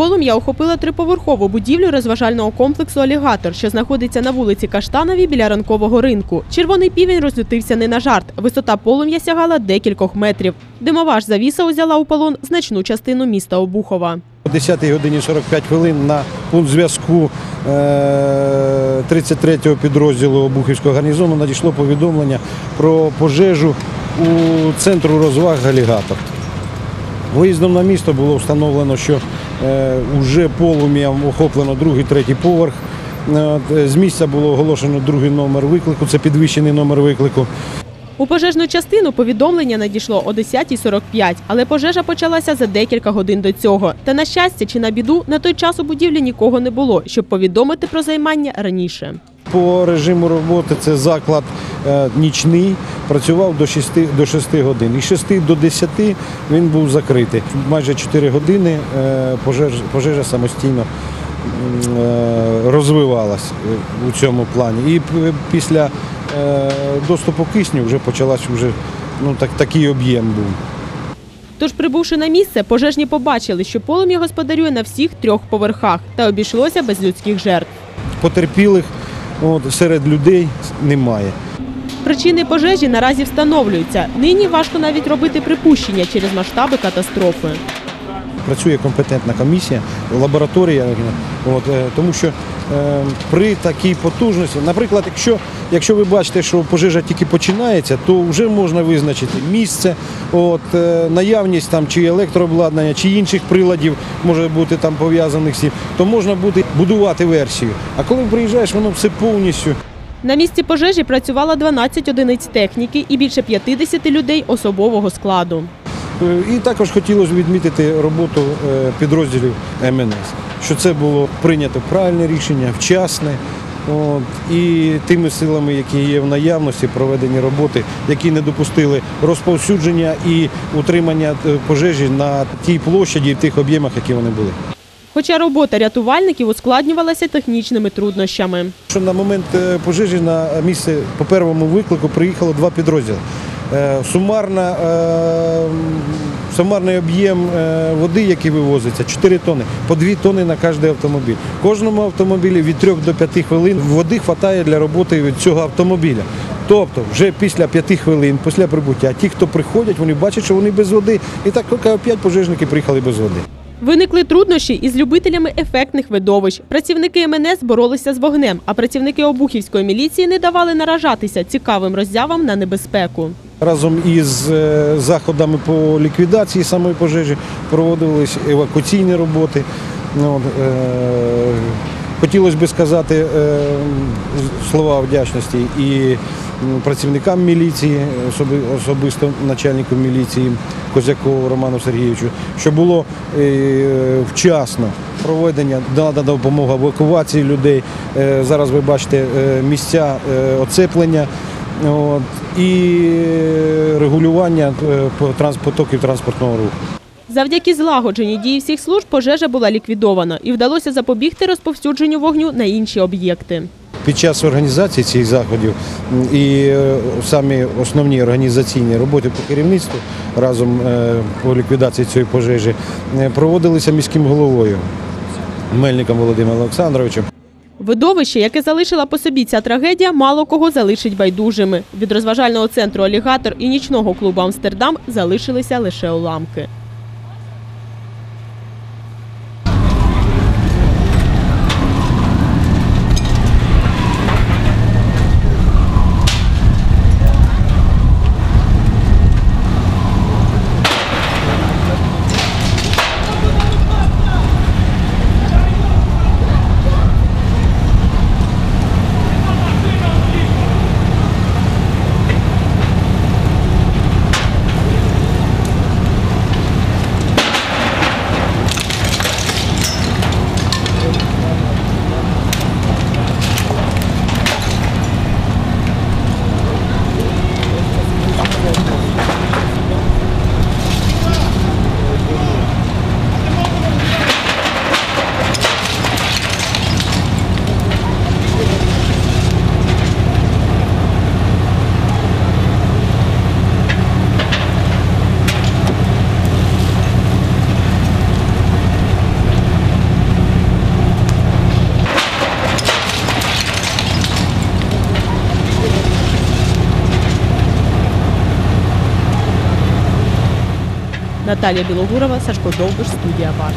Полум'я охопило триповерхову будівлю розважального комплексу Алігатор, що знаходиться на вулиці Каштановій біля ранкового ринку. Червоний півень розлютився не на жарт. Висота полум'я сягала декількох метрів. Димова ж завіса узяла у полон значну частину міста Обухова. О 10 годині 45 хвилин на пункт зв'язку е, 33-го підрозділу Обухівського гарнізону надійшло повідомлення про пожежу у центру розваг Галігатор. Виїздом на місто було встановлено, що е, вже полум'ям охоплено другий, третій поверх. Е, З місця було оголошено другий номер виклику, це підвищений номер виклику. У пожежну частину повідомлення надійшло о 10.45, але пожежа почалася за декілька годин до цього. Та на щастя чи на біду на той час у будівлі нікого не було, щоб повідомити про займання раніше. По режиму роботи це заклад е, нічний, працював до 6, до 6 годин. І з 6 до 10 він був закритий. Майже 4 години е, пожеж, пожежа самостійно е, розвивалась у цьому плані. І після доступу кисню вже почалась вже, ну, так, такий об'єм був. Тож, прибувши на місце, пожежні побачили, що полум'я господарює на всіх трьох поверхах та обійшлося без людських жертв. Потерпілих от, серед людей немає. Причини пожежі наразі встановлюються. Нині важко навіть робити припущення через масштаби катастрофи. працює компетентна комісія, лабораторія, от, е, тому що при такій потужності, наприклад, якщо, якщо ви бачите, що пожежа тільки починається, то вже можна визначити місце, от, е, наявність там чи електрообладнання, чи інших приладів може бути там пов'язаних з цим, то можна буде будувати версію. А коли приїжджаєш, воно все повністю. На місці пожежі працювало 12 одиниць техніки і більше 50 людей особового складу. Е, І також хотілося відмітити роботу е, підрозділів МНС, що це було прийнято правильне рішення, вчасне. От, і тими силами, які є в наявності, проведені роботи, які не допустили розповсюдження і утримання е, пожежі на тій площаді і тих об'ємах, які вони були. Хоча робота рятувальників ускладнювалася технічними труднощами. На момент пожежі на місце по первому виклику приїхало два підрозділи. Е, Сумарна, е, сумарний об'єм е, води, який вивозиться, 4 тони, по 2 тони на кожен автомобіль. Кожному автомобілі від 3 до 5 хвилин води вистачає для роботи від цього автомобіля. Тобто вже після 5 хвилин, після прибуття, ті, хто приходять, вони бачать, що вони без води. І так опять пожежники приїхали без води. Виникли труднощі із любителями ефектних видовищ. Працівники МНС боролися з вогнем, а працівники обухівської міліції не давали наражатися цікавим роззявам на небезпеку. Разом із е, заходами по ліквідації самої пожежі проводились евакуаційні роботи. Ну, е, Хотілося б сказати е, слова вдячності і працівникам міліції, особи- особисто начальнику міліції Козякову Роману Сергійовичу, що було вчасно проведення, надана допомога евакуації людей. Зараз ви бачите місця оцеплення. От, і регулювання е, потоків транспортного руху. Завдяки злагодженій дії всіх служб пожежа була ліквідована і вдалося запобігти розповсюдженню вогню на інші об'єкти. Під час організації цих заходів і е, самі основні організаційні роботи по керівництву разом е, по ліквідації цієї пожежі проводилися міським головою Мельником Володимиром Олександровичем. Видовище, яке залишила по собі ця трагедія, мало кого залишить байдужими. Від розважального центру Алігатор і нічного клубу Амстердам залишилися лише уламки. Наталія Білогурова, Сашко Довбиш, студія Варт.